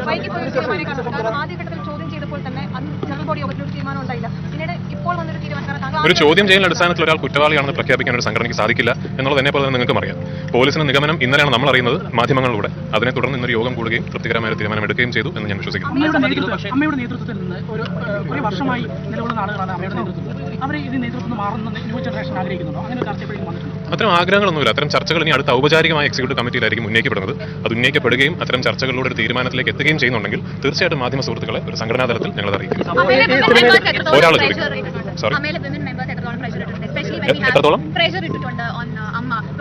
വൈകി പോയ ഒരു തീരുമാനം കാണുന്നത് കാരണം ആദ്യഘട്ടത്തിൽ തന്നെ അന്ന് ജനറൽ ബോഡി യോഗത്തിൽ ഒരു തീരുമാനം ഉണ്ടായില്ല. പിന്നീട് ഇപ്പോൾ വന്നൊരു തീരുമാനം കാരണം ഒരു ചോദ്യം ചെയ്യൽ അടിസ്ഥാനത്തിൽ ഒരാൾ കുറ്റവാളിയാണെന്ന് പ്രഖ്യാപിക്കാൻ ഒരു സംഘടനയ്ക്ക് സാധിക്കില്ല എന്നുള്ളത് എന്നെ പോലെ തന്നെ നിങ്ങൾക്കും അറിയാം. പോലീസിന്റെ നിഗമനം ഇന്നലെയാണ് നമ്മൾ അറിയുന്നത് മാധ്യമങ്ങളിലൂടെ. അതിനെ തുടർന്ന് ഇന്നൊരു യോഗം കൂടുകയും തൃപ്തികരമായ തീരുമാനം എടുക്കുകയും ചെയ്തു എന്ന് ഞാൻ വിശ്വസിക്കുന്നു. അമ്മയുടെ നേതൃത്വത്തിൽ നേതൃത്വത്തിൽ നിന്ന് ഒരു വർഷമായി നിലകൊള്ളുന്ന ആളുകളാണ് അമ്മയുടെ നേതൃത്വത്തിൽ. അവർ ഇത് നേതൃത്വം മാറുന്ന ന്യൂ ജനറേഷൻ ആഗ്രഹിക്കുന്നുണ്ടോ? അങ്ങനെ ഒരു വന്നിട്ടുണ്ട്. അത്തരം ആഗ്രഹങ്ങളൊന്നുമില്ല. അത്തരം ചർച്ചകൾ ഇനി അടുത്ത ഔപചാരികമായ എക്സിക്യൂട്ടീവ് കമ്മിറ്റിയിലായിരിക്കും ഉന്നയിക്കപ്പെടുന്നത്. അത് ഉന്നയിക്കപ്പെടുകയും അത്തരം ചർച്ചകളിലൂടെ ഒരു തീരുമാനത്തിലേക്ക് എത്തുകയും ചെയ്യുന്നുണ്ടെങ്കിൽ തീർച്ചയായിട്ടും മാധ്യമ സുഹൃത്തുക്കളെ ഒരു സംഘടനാ തലത്തിൽ ഞങ്ങൾ അറിയിക്കും ഒരാൾ സോറി എത്രത്തോളം uh, uh,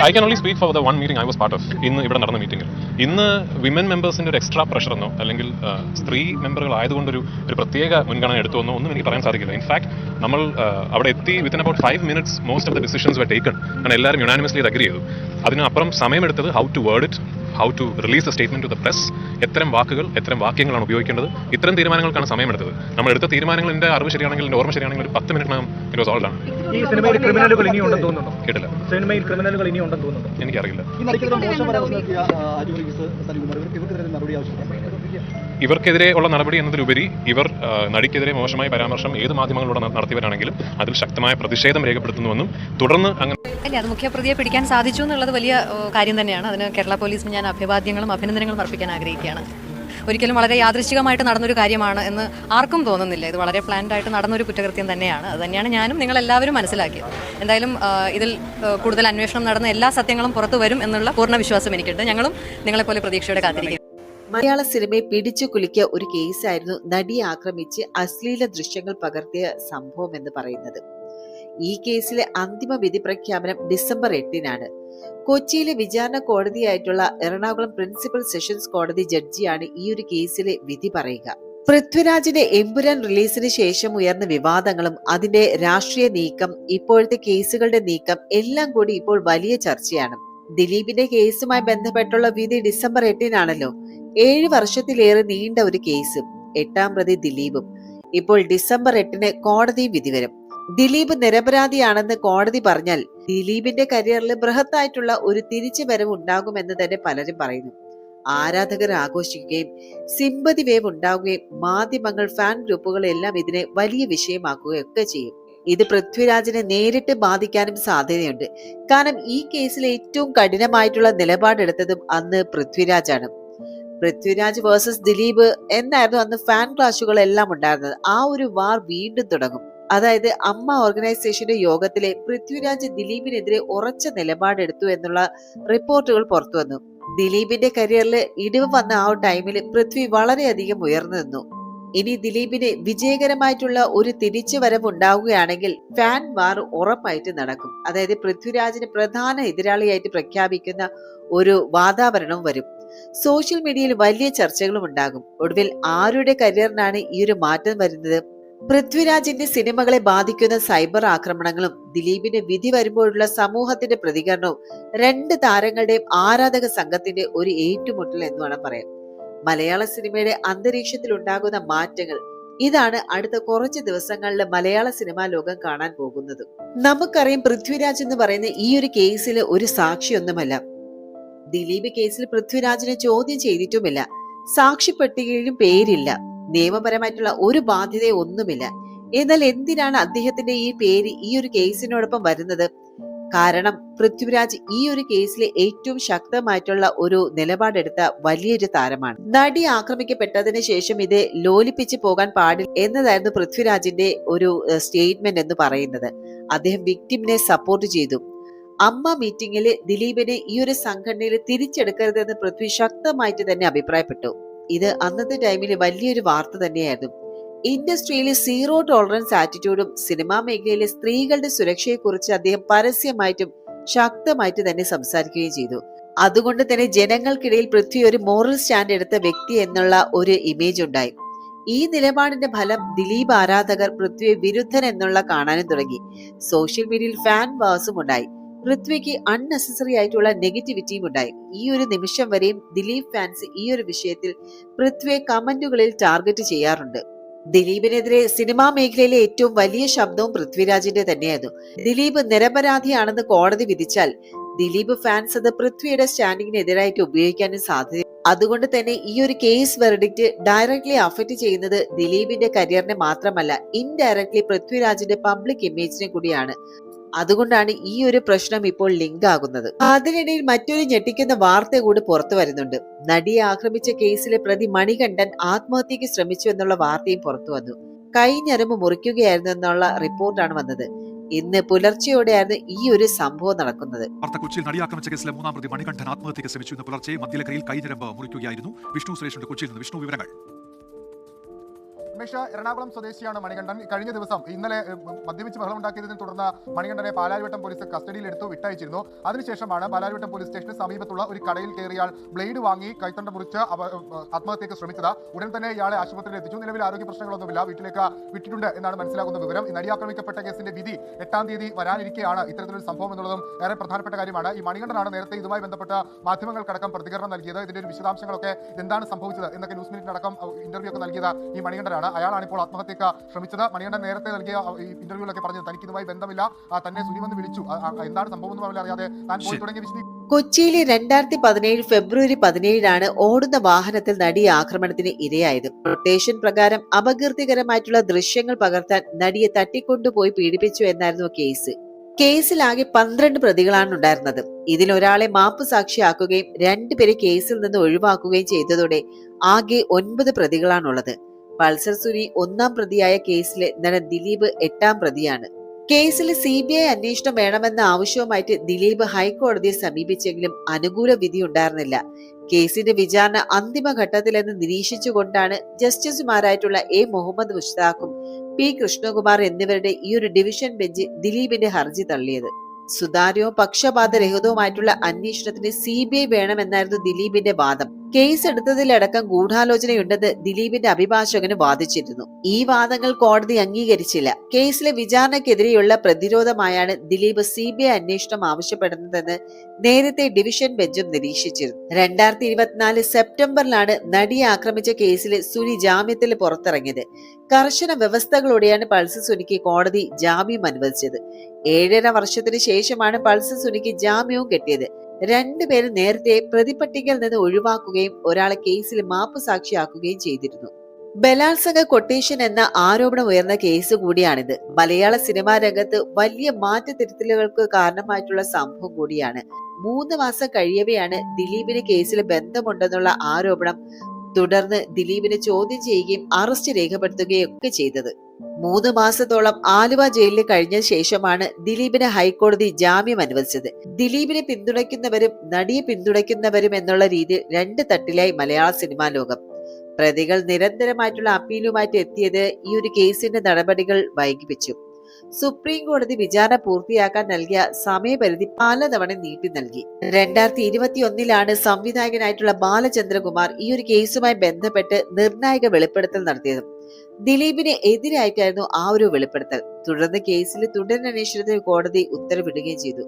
I can only speak for the one meeting I was part of ഇന്ന് ഇവിടെ നടന്ന മീറ്റിംഗിൽ ഇന്ന് വിമൻ മെമ്പേഴ്സിന്റെ ഒരു എക്സ്ട്രാ പ്രഷർ എന്നോ അല്ലെങ്കിൽ സ്ത്രീ മെമ്പറുകൾ ആയതുകൊണ്ടൊരു ഒരു പ്രത്യേക മുൻഗണന എടുത്തു എന്നോ ഒന്നും എനിക്ക് പറയാൻ സാധിക്കില്ല ഇൻഫാക്ട് നമ്മൾ അവിടെ എത്തി within about five minutes most of the decisions we taken കാരണം എല്ലാവരും യുണാനിമസ്ലി അഗ്രി ചെയ്തു അതിനപ്പുറം സമയമെടുത്തത് how to word it how to release the statement to the press എത്തരം വാക്കുകൾ എത്തരം വാക്യങ്ങളാണ് ഉപയോഗിക്കേണ്ടത് ഇത്തരം തീരുമാനങ്ങൾക്കാണ് സമയമെടുത്തത്. നമ്മൾ എടുത്ത തീരുമാനങ്ങൾ എന്റെ അറിവ് ശരിയാണെങ്കിൽ എന്റെ ഓർമ്മ ശരിയാണെങ്കിൽ ഒരു പത്ത് മിനിറ്റിനകം ഇറ്റ് വാസ് ഓൾ ഡൺ ഈ സിനിമയിൽ ക്രിമിനലുകൾ ഇനിയും ഉണ്ടെന്ന് തോന്നുന്നുണ്ടോ? കേട്ടില്ല. സിനിമയിൽ ക്രിമിനലുകൾ ഇനിയും ഉണ്ടെന്ന് തോന്നുന്നുണ്ടോ? എനിക്കറിയില്ല. ഇവർക്കെതിരെ ഉള്ള നടപടി എന്നതിലുപരി ഇവർ നടിക്കെതിരെ മോശമായ പരാമർശം ഏത് മാധ്യമങ്ങളിലൂടെ നടത്തിയവരാണെങ്കിലും അതിൽ ശക്തമായ പ്രതിഷേധം രേഖപ്പെടുത്തുന്നുവെന്നും തുടർന്ന് അങ്ങനെ അത് മുഖ്യപ്രതിയെ പിടിക്കാൻ സാധിച്ചു എന്നുള്ളത് വലിയ കാര്യം തന്നെയാണ്. അതിന് കേരള പോലീസിന് ഞാൻ അഭിവാദ്യങ്ങളും അഭിനന്ദനങ്ങളും അർപ്പിക്കാൻ ആഗ്രഹിക്കുകയാണ്. ഒരിക്കലും വളരെ യാദൃശ്ചികമായിട്ട് നടന്നൊരു കാര്യമാണ് എന്ന് ആർക്കും തോന്നുന്നില്ല. ഇത് വളരെ പ്ലാൻഡ് ആയിട്ട് നടന്നൊരു കുറ്റകൃത്യം തന്നെയാണ്. അത് തന്നെയാണ് ഞാനും നിങ്ങളെല്ലാവരും മനസ്സിലാക്കിയത്. എന്തായാലും ഇതിൽ കൂടുതൽ അന്വേഷണം നടന്ന എല്ലാ സത്യങ്ങളും പുറത്തു വരും എന്നുള്ള പൂർണ വിശ്വാസം എനിക്കുണ്ട്. ഞങ്ങളും നിങ്ങളെപ്പോലെ പ്രതീക്ഷയോടെ കാത്തിരിക്കുന്നു. മലയാള സിനിമയെ പിടിച്ചു കുലുക്കിയ ഒരു കേസായിരുന്നു നടിയെ ആക്രമിച്ച് അശ്ലീല ദൃശ്യങ്ങൾ പകർത്തിയ സംഭവം എന്ന് പറയുന്നത്. ഈ കേസിലെ അന്തിമ വിധി പ്രഖ്യാപനം ഡിസംബർ എട്ടിനാണ്. കൊച്ചിയിലെ വിചാരണ കോടതിയായിട്ടുള്ള എറണാകുളം പ്രിൻസിപ്പൽ സെഷൻസ് കോടതി ജഡ്ജിയാണ് ഈ ഒരു കേസിലെ വിധി പറയുക. പൃഥ്വിരാജിന്റെ എമ്പുരാൻ റിലീസിന് ശേഷം ഉയർന്ന വിവാദങ്ങളും അതിന്റെ രാഷ്ട്രീയ നീക്കം ഇപ്പോഴത്തെ കേസുകളുടെ നീക്കം എല്ലാം കൂടി ഇപ്പോൾ വലിയ ചർച്ചയാണ്. ദിലീപിന്റെ കേസുമായി ബന്ധപ്പെട്ടുള്ള വിധി ഡിസംബർ എട്ടിനാണല്ലോ. ഏഴ് വർഷത്തിലേറെ നീണ്ട ഒരു കേസും എട്ടാം പ്രതി ദിലീപും. ഇപ്പോൾ ഡിസംബർ എട്ടിന് കോടതി വിധി വരും. ദിലീപ് നിരപരാധിയാണെന്ന് കോടതി പറഞ്ഞാൽ ദിലീപിന്റെ കരിയറിൽ ബൃഹത്തായിട്ടുള്ള ഒരു തിരിച്ചു വരവ് ഉണ്ടാകുമെന്ന് തന്നെ പലരും പറയുന്നു. ആരാധകർ ആഘോഷിക്കുകയും സിമ്പതി വേവ് ഉണ്ടാവുകയും മാധ്യമങ്ങൾ ഫാൻ ഗ്രൂപ്പുകളെല്ലാം ഇതിനെ വലിയ വിഷയമാക്കുകയൊക്കെ ചെയ്യും. ഇത് പൃഥ്വിരാജിനെ നേരിട്ട് ബാധിക്കാനും സാധ്യതയുണ്ട്. കാരണം ഈ കേസിൽ ഏറ്റവും കഠിനമായിട്ടുള്ള നിലപാടെടുത്തതും അന്ന് പൃഥ്വിരാജാണ്. പൃഥ്വിരാജ് വേഴ്സസ് ദിലീപ് എന്നായിരുന്നു അന്ന് ഫാൻ ക്ലാഷുകൾ എല്ലാം ഉണ്ടായിരുന്നത്. ആ ഒരു വാർ വീണ്ടും തുടങ്ങും. അതായത് അമ്മ ഓർഗനൈസേഷന്റെ യോഗത്തിലെ പൃഥ്വിരാജ് ദിലീപിനെതിരെ ഉറച്ച നിലപാടെടുത്തു എന്നുള്ള റിപ്പോർട്ടുകൾ പുറത്തു വന്നു ദിലീപിന്റെ കരിയറിൽ ഇടിവ് വന്ന ആ ടൈമിൽ പൃഥ്വി വളരെയധികം ഉയർന്നു നിന്നു. ഇനി ദിലീപിന് വിജയകരമായിട്ടുള്ള ഒരു തിരിച്ചുവരവ് ഉണ്ടാവുകയാണെങ്കിൽ ഫാൻ വാർ ഉറപ്പായിട്ട് നടക്കും. അതായത് പൃഥ്വിരാജിന് പ്രധാന എതിരാളിയായിട്ട് പ്രഖ്യാപിക്കുന്ന ഒരു വാതാവരണവും വരും. സോഷ്യൽ മീഡിയയിൽ വലിയ ചർച്ചകളും ഉണ്ടാകും. ഒടുവിൽ ആരുടെ കരിയറിനാണ് ഈ ഒരു മാറ്റം വരുന്നത്? പൃഥ്വിരാജിന്റെ സിനിമകളെ ബാധിക്കുന്ന സൈബർ ആക്രമണങ്ങളും ദിലീപിന്റെ വിധി വരുമ്പോഴുള്ള സമൂഹത്തിന്റെ പ്രതികരണവും രണ്ട് താരങ്ങളുടെയും ആരാധക സംഘത്തിന്റെ ഒരു ഏറ്റുമുട്ടൽ എന്ന് വേണം പറയാം മലയാള സിനിമയുടെ അന്തരീക്ഷത്തിൽ ഉണ്ടാകുന്ന മാറ്റങ്ങൾ. ഇതാണ് അടുത്ത കുറച്ച് ദിവസങ്ങളിൽ മലയാള സിനിമാ ലോകം കാണാൻ പോകുന്നത്. നമുക്കറിയാം പൃഥ്വിരാജ് എന്ന് പറയുന്ന ഈ ഒരു കേസിൽ ഒരു സാക്ഷിയൊന്നുമല്ല. ദിലീപ് കേസിൽ പൃഥ്വിരാജിനെ ചോദ്യം ചെയ്തിട്ടുമില്ല. സാക്ഷി പട്ടികയിലും പേരില്ല. നിയമപരമായിട്ടുള്ള ഒരു ബാധ്യത ഒന്നുമില്ല. എന്നാൽ എന്തിനാണ് അദ്ദേഹത്തിന്റെ ഈ പേര് ഈ ഒരു കേസിനോടൊപ്പം വരുന്നത്? കാരണം പൃഥ്വിരാജ് ഈ ഒരു കേസിലെ ഏറ്റവും ശക്തമായിട്ടുള്ള ഒരു നിലപാടെടുത്ത വലിയൊരു താരമാണ്. നടി ആക്രമിക്കപ്പെട്ടതിന് ശേഷം ഇത് ലോലിപ്പിച്ച് പോകാൻ പാടില്ല എന്നതായിരുന്നു പൃഥ്വിരാജിന്റെ ഒരു സ്റ്റേറ്റ്മെന്റ് എന്ന് പറയുന്നത്. അദ്ദേഹം വിക്ടിമിനെ സപ്പോർട്ട് ചെയ്തു. അമ്മ മീറ്റിംഗിൽ ദിലീപിനെ ഈ ഒരു സംഘടനയിൽ തിരിച്ചെടുക്കരുതെന്ന് പൃഥ്വി ശക്തമായിട്ട് തന്നെ അഭിപ്രായപ്പെട്ടു. ഇത് അന്നത്തെ ടൈമിൽ വലിയൊരു വാർത്ത തന്നെയായിരുന്നു. ഇൻഡസ്ട്രിയിലെ സീറോ ടോളറൻസ് ആറ്റിറ്റ്യൂഡും സിനിമാ മേഖലയിലെ സ്ത്രീകളുടെ സുരക്ഷയെക്കുറിച്ച് അദ്ദേഹം പരസ്യമായിട്ടും ശക്തമായിട്ട് തന്നെ സംസാരിക്കുകയും ചെയ്തു. അതുകൊണ്ട് തന്നെ ജനങ്ങൾക്കിടയിൽ പൃഥ്വി ഒരു മോറൽ സ്റ്റാൻഡ് എടുത്ത വ്യക്തി എന്നുള്ള ഒരു ഇമേജ് ഉണ്ടായി. ഈ നിലപാടിന്റെ ഫലം ദിലീപ് ആരാധകർ പൃഥ്വിയെ വിരുദ്ധൻ എന്നുള്ള കാണാനും തുടങ്ങി. സോഷ്യൽ മീഡിയയിൽ ഫാൻ വാസും ഉണ്ടായി. പൃഥ്വിക്ക് അൺനെസസറി ആയിട്ടുള്ള നെഗറ്റിവിറ്റിയും ഉണ്ടായി. ഈ ഒരു നിമിഷം വരെയും ദിലീപ് ഫാൻസ് ഈ ഒരു വിഷയത്തിൽ പൃഥ്വിയെ കമന്റുകളിൽ ടാർഗറ്റ് ചെയ്യാറുണ്ട്. ദിലീപിനെതിരെ സിനിമാ മേഖലയിലെ ഏറ്റവും വലിയ ശബ്ദവും പൃഥ്വിരാജിന്റെ തന്നെയായിരുന്നു. ദിലീപ് നിരപരാധിയാണെന്ന് കോടതി വിധിച്ചാൽ ദിലീപ് ഫാൻസ് അത് പൃഥ്വിയുടെ സ്റ്റാൻഡിങ്ങിനെതിരായിട്ട് ഉപയോഗിക്കാനും സാധ്യത അതുകൊണ്ട് തന്നെ ഈ ഒരു കേസ് വെർഡിക്റ്റ് ഡയറക്ട്ലി അഫക്ട് ചെയ്യുന്നത് ദിലീപിന്റെ കരിയറിനെ മാത്രമല്ല ഇൻഡയറക്ട്ലി പൃഥ്വിരാജിന്റെ പബ്ലിക് ഇമേജിനെ കൂടിയാണ്. അതുകൊണ്ടാണ് ഈ ഒരു പ്രശ്നം ഇപ്പോൾ ലിങ്ക് ആകുന്നത്. അതിനിടയിൽ മറ്റൊരു ഞെട്ടിക്കുന്ന വാർത്ത കൂടി പുറത്തു വരുന്നുണ്ട്. നടിയെ ആക്രമിച്ച കേസിലെ പ്രതി മണികണ്ഠൻ ആത്മഹത്യക്ക് ശ്രമിച്ചു എന്നുള്ള വാർത്തയും പുറത്തു വന്നു. കൈ ഞരമ്പ് മുറിക്കുകയായിരുന്നു എന്നുള്ള റിപ്പോർട്ടാണ് വന്നത്. ഇന്ന് പുലർച്ചെയോടെയായിരുന്നു ഈ ഒരു സംഭവം നടക്കുന്നത്. കൊച്ചിയിൽ നടിയാക്രമിച്ച കേസിലെ മൂന്നാം പ്രതി മണികണ്ഠൻ ആത്മഹത്യക്ക് ശ്രമിച്ചു പുലർച്ചെ മധ്യലക്കരയിൽ കൈഞ്ഞരമ്പ് മുറിക്കുകയായിരുന്നു. വിഷ്ണു സുരേഷിന്റെ കൊച്ചിയിൽ നിന്ന് വിഷ്ണു വിവരങ്ങൾ. രമേശ് എറണാകുളം സ്വദേശിയാണ് മണികണ്ഠൻ. കഴിഞ്ഞ ദിവസം ഇന്നലെ മദ്യപിച്ച് ബഹളമുണ്ടാക്കിയതിനെ തുടർന്ന് മണികണ്ഠനെ പാലാരിവട്ടം പോലീസ് കസ്റ്റഡിയിലെടുത്തു വിട്ടയച്ചിരുന്നു. അതിനുശേഷമാണ് പാലാരിവട്ടം പോലീസ് സ്റ്റേഷന് സമീപത്തുള്ള ഒരു കടയിൽ കയറിയാൽ ബ്ലേഡ് വാങ്ങി കൈത്തണ്ട മുറിച്ച് ആത്മഹത്യക്ക് ശ്രമിച്ചത്. ഉടൻ തന്നെ ഇയാളെ ആശുപത്രിയിൽ എത്തിച്ചു. നിലവിൽ ആരോഗ്യ പ്രശ്നങ്ങളൊന്നുമില്ല. വീട്ടിലേക്ക് വിട്ടിട്ടുണ്ട് എന്നാണ് മനസ്സിലാക്കുന്ന വിവരം. ഈ നടിയാക്രമിക്കപ്പെട്ട കേസിന്റെ വിധി എട്ടാം തീയതി വരാനിരിക്കെയാണ് ഇത്തരത്തിലൊരു സംഭവം എന്നുള്ളതും ഏറെ പ്രധാനപ്പെട്ട കാര്യമാണ്. ഈ മണികണ്ഠനാണ് നേരത്തെ ഇതുമായി ബന്ധപ്പെട്ട മാധ്യമങ്ങൾക്കടക്കം പ്രതികരണം നൽകിയത്. ഇതിന്റെ ഒരു വിശദാംശങ്ങളൊക്കെ എന്താണ് സംഭവിച്ചത് എന്നൊക്കെ ന്യൂസ് മിനിറ്റിനടക്കം ഇന്റർവ്യൂ ഒക്കെ നൽകിയത് ഈ മണികണ്ഠനാണ്. അയാളാണ് ഇപ്പോൾ ആത്മഹത്യക്ക് ശ്രമിച്ചത്. മണികണ്ഠൻ നേരത്തെ നൽകിയ ഇന്റർവ്യൂലൊക്കെ പറഞ്ഞു പറഞ്ഞത് തനിക്ക് ഇതുമായി ബന്ധമില്ല. തന്നെ സുനിമെന്ന് വിളിച്ചു. എന്താണ് സംഭവം എന്ന് പറഞ്ഞാൽ അറിയാതെ താൻ പോയി തുടങ്ങി തുടങ്ങിയ വിശദീകരണം കൊച്ചിയിലെ രണ്ടായിരത്തി പതിനേഴ് ഫെബ്രുവരി പതിനേഴിനാണ് ഓടുന്ന വാഹനത്തിൽ നടി ആക്രമണത്തിന് ഇരയായത്. റൊട്ടേഷൻ പ്രകാരം അപകീർത്തികരമായിട്ടുള്ള ദൃശ്യങ്ങൾ പകർത്താൻ നടിയെ തട്ടിക്കൊണ്ടുപോയി പീഡിപ്പിച്ചു എന്നായിരുന്നു കേസ്. കേസിലാകെ പന്ത്രണ്ട് പ്രതികളാണ് ഉണ്ടായിരുന്നത്. ഇതിൽ ഒരാളെ മാപ്പ് സാക്ഷിയാക്കുകയും രണ്ടുപേരെ കേസിൽ നിന്ന് ഒഴിവാക്കുകയും ചെയ്തതോടെ ആകെ ഒൻപത് പ്രതികളാണുള്ളത്. പൾസർ സുനി ഒന്നാം പ്രതിയായ കേസിലെ നടൻ ദിലീപ് എട്ടാം പ്രതിയാണ്. കേസിൽ സി ബി ഐ അന്വേഷണം വേണമെന്ന ആവശ്യവുമായിട്ട് ദിലീപ് ഹൈക്കോടതിയെ സമീപിച്ചെങ്കിലും അനുകൂല വിധി ഉണ്ടായിരുന്നില്ല. കേസിന്റെ വിചാരണ അന്തിമഘട്ടത്തിലെന്ന് നിരീക്ഷിച്ചുകൊണ്ടാണ് ജസ്റ്റിസുമാരായിട്ടുള്ള എ മുഹമ്മദ് മുഷ്താഖും പി കൃഷ്ണകുമാർ എന്നിവരുടെ ഈ ഒരു ഡിവിഷൻ ബെഞ്ച് ദിലീപിന്റെ ഹർജി തള്ളിയത്. സുതാര്യവും പക്ഷപാതരഹിതവുമായിട്ടുള്ള അന്വേഷണത്തിന് സി ബി ഐ വേണമെന്നായിരുന്നു ദിലീപിന്റെ വാദം. കേസ് എടുത്തതിലടക്കം ഗൂഢാലോചനയുണ്ടെന്ന് ദിലീപിന്റെ അഭിഭാഷകന് വാദിച്ചിരുന്നു. ഈ വാദങ്ങൾ കോടതി അംഗീകരിച്ചില്ല. കേസിലെ വിചാരണയ്ക്കെതിരെയുള്ള പ്രതിരോധമായാണ് ദിലീപ് സി ബി ഐ അന്വേഷണം ആവശ്യപ്പെടുന്നതെന്ന് നേരത്തെ ഡിവിഷൻ ബെഞ്ചും നിരീക്ഷിച്ചിരുന്നു. രണ്ടായിരത്തി ഇരുപത്തിനാല് സെപ്റ്റംബറിലാണ് നടിയെ ആക്രമിച്ച കേസിൽ സുനി ജാമ്യത്തിൽ പുറത്തിറങ്ങിയത്. കർശന വ്യവസ്ഥകളോടെയാണ് പൾസ് സുനിക്ക് കോടതി ജാമ്യം അനുവദിച്ചത്. ഏഴര വർഷത്തിന് ശേഷമാണ് പൾസ് സുനിക്ക് ജാമ്യവും കിട്ടിയത്. രണ്ടുപേരും നേരത്തെ പ്രതിപട്ടികയിൽ നിന്ന് ഒഴിവാക്കുകയും ഒരാളെ കേസിൽ മാപ്പ് സാക്ഷിയാക്കുകയും ചെയ്തിരുന്നു. ബലാത്സംഗ കൊട്ടേഷൻ എന്ന ആരോപണം ഉയർന്ന കേസ് കൂടിയാണിത്. മലയാള സിനിമാ രംഗത്ത് വലിയ മാറ്റത്തിരുത്തലുകൾക്ക് കാരണമായിട്ടുള്ള സംഭവം കൂടിയാണ്. മൂന്ന് മാസം കഴിയവെയാണ് ദിലീപിന് കേസിൽ ബന്ധമുണ്ടെന്നുള്ള ആരോപണം തുടർന്ന് ദിലീപിനെ ചോദ്യം ചെയ്യുകയും അറസ്റ്റ് രേഖപ്പെടുത്തുകയും ഒക്കെ ചെയ്തത്. മൂന്ന് മാസത്തോളം ആലുവ ജയിലിൽ കഴിഞ്ഞ ശേഷമാണ് ദിലീപിന് ഹൈക്കോടതി ജാമ്യം അനുവദിച്ചത്. ദിലീപിനെ പിന്തുണയ്ക്കുന്നവരും നടിയെ പിന്തുണയ്ക്കുന്നവരും എന്നുള്ള രീതിയിൽ രണ്ട് തട്ടിലായി മലയാള സിനിമാ ലോകം. പ്രതികൾ നിരന്തരമായിട്ടുള്ള അപ്പീലുമായിട്ട് എത്തിയത് ഈ ഒരു കേസിന്റെ നടപടികൾ വൈകിപ്പിച്ചു. സുപ്രീം കോടതി വിചാരണ പൂർത്തിയാക്കാൻ നൽകിയ സമയപരിധി പലതവണ നീട്ടി നൽകി. രണ്ടായിരത്തി ഇരുപത്തി ഒന്നിലാണ് സംവിധായകനായിട്ടുള്ള ബാലചന്ദ്രകുമാർ ഈ ഒരു കേസുമായി ബന്ധപ്പെട്ട് നിർണായക വെളിപ്പെടുത്തൽ നടത്തിയത്. ദിലീപിന് എതിരായിട്ടായിരുന്നു ആ ഒരു വെളിപ്പെടുത്തൽ. തുടർന്ന് കേസിൽ തുടരന്വേഷണത്തിന് കോടതി ഉത്തരവിടുകയും ചെയ്തു.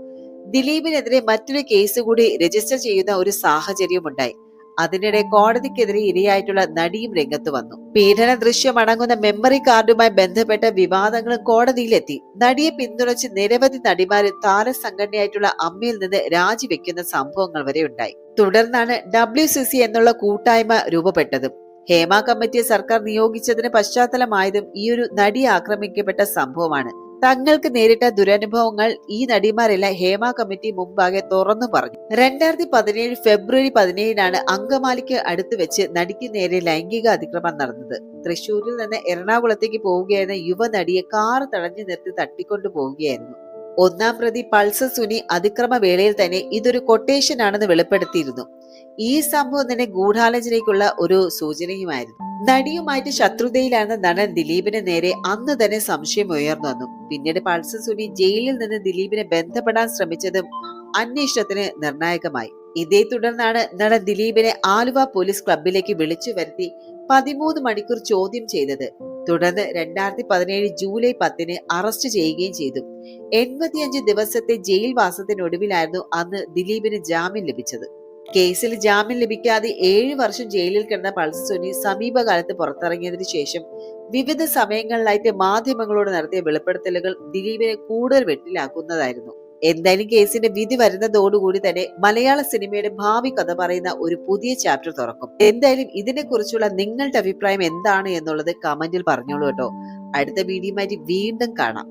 ദിലീപിനെതിരെ മറ്റൊരു കേസ് കൂടി രജിസ്റ്റർ ചെയ്യുന്ന ഒരു സാഹചര്യം ഉണ്ടായി അതിനിടെ കോടതിക്കെതിരെ ഇരയായിട്ടുള്ള നടിയും രംഗത്ത് വന്നു. പീഡന ദൃശ്യം അടങ്ങുന്ന മെമ്മറി കാർഡുമായി ബന്ധപ്പെട്ട വിവാദങ്ങളും കോടതിയിലെത്തി. നടിയെ പിന്തുണച്ച് നിരവധി നടിമാര് താരസംഘടനയായിട്ടുള്ള അമ്മയിൽ നിന്ന് രാജിവെക്കുന്ന സംഭവങ്ങൾ വരെ ഉണ്ടായി. തുടർന്നാണ് ഡബ്ല്യു സി സി എന്നുള്ള കൂട്ടായ്മ രൂപപ്പെട്ടതും. ഹേമ കമ്മിറ്റിയെ സർക്കാർ നിയോഗിച്ചതിന് പശ്ചാത്തലമായതും ഈ ഒരു നടി ആക്രമിക്കപ്പെട്ട സംഭവമാണ്. തങ്ങൾക്ക് നേരിട്ട ദുരനുഭവങ്ങൾ ഈ നടിമാരെല്ലാം ഹേമ കമ്മിറ്റി മുമ്പാകെ തുറന്നു പറഞ്ഞു. രണ്ടായിരത്തി പതിനേഴ് ഫെബ്രുവരി പതിനേഴിനാണ് അങ്കമാലിക്ക് അടുത്ത് വെച്ച് നടിക്ക് നേരെ ലൈംഗിക അതിക്രമം നടന്നത്. തൃശൂരിൽ നിന്ന് എറണാകുളത്തേക്ക് പോവുകയായിരുന്ന യുവനടിയെ കാർ തടഞ്ഞു നിർത്തി തട്ടിക്കൊണ്ടു പോവുകയായിരുന്നു. ഒന്നാം പ്രതി പൾസർ സുനി അതിക്രമ വേളയിൽ തന്നെ ഇതൊരു കൊട്ടേഷൻ ആണെന്ന് വെളിപ്പെടുത്തിയിരുന്നു. ഈ സംഭവം തന്നെ ഗൂഢാലോചനയ്ക്കുള്ള ഒരു സൂചനയുമായിരുന്നു. നടിയുമായിട്ട് ശത്രുതയിലാണ് നടൻ ദിലീപിന് നേരെ അന്ന് തന്നെ സംശയം ഉയർന്നു വന്നു. പിന്നീട് പൾസർ സുനി ജയിലിൽ നിന്ന് ദിലീപിനെ ബന്ധപ്പെടാൻ ശ്രമിച്ചതും അന്വേഷണത്തിന് നിർണായകമായി. ഇതേ തുടർന്നാണ് നടൻ ദിലീപിനെ ആലുവ പോലീസ് ക്ലബിലേക്ക് വിളിച്ചു വരുത്തി പതിമൂന്ന് മണിക്കൂർ ചോദ്യം ചെയ്തത്. തുടർന്ന് രണ്ടായിരത്തി പതിനേഴ് ജൂലൈ പത്തിന് അറസ്റ്റ് ചെയ്യുകയും ചെയ്തു. എൺപത്തിയഞ്ച് ദിവസത്തെ ജയിൽ വാസത്തിനൊടുവിലായിരുന്നു അന്ന് ദിലീപിന് ജാമ്യം ലഭിച്ചത്. കേസിൽ ജാമ്യം ലഭിക്കാതെ ഏഴ് വർഷം ജയിലിൽ കിടന്ന പൾസ് സുനി സമീപകാലത്ത് പുറത്തിറങ്ങിയതിനു ശേഷം വിവിധ സമയങ്ങളിലായിട്ട് മാധ്യമങ്ങളോട് നടത്തിയ വെളിപ്പെടുത്തലുകൾ ദിലീപിനെ കൂടുതൽ വെട്ടിലാക്കുന്നതായിരുന്നു. എന്തായാലും കേസിന്റെ വിധി വരുന്നതോടുകൂടി തന്നെ മലയാള സിനിമയുടെ ഭാവി കഥ പറയുന്ന ഒരു പുതിയ ചാപ്റ്റർ തുറക്കും. എന്തായാലും ഇതിനെക്കുറിച്ചുള്ള നിങ്ങളുടെ അഭിപ്രായം എന്താണ് എന്നുള്ളത് കമന്റിൽ പറഞ്ഞോളൂ കേട്ടോ. അടുത്ത വീഡിയോയുമായിട്ട് വീണ്ടും കാണാം.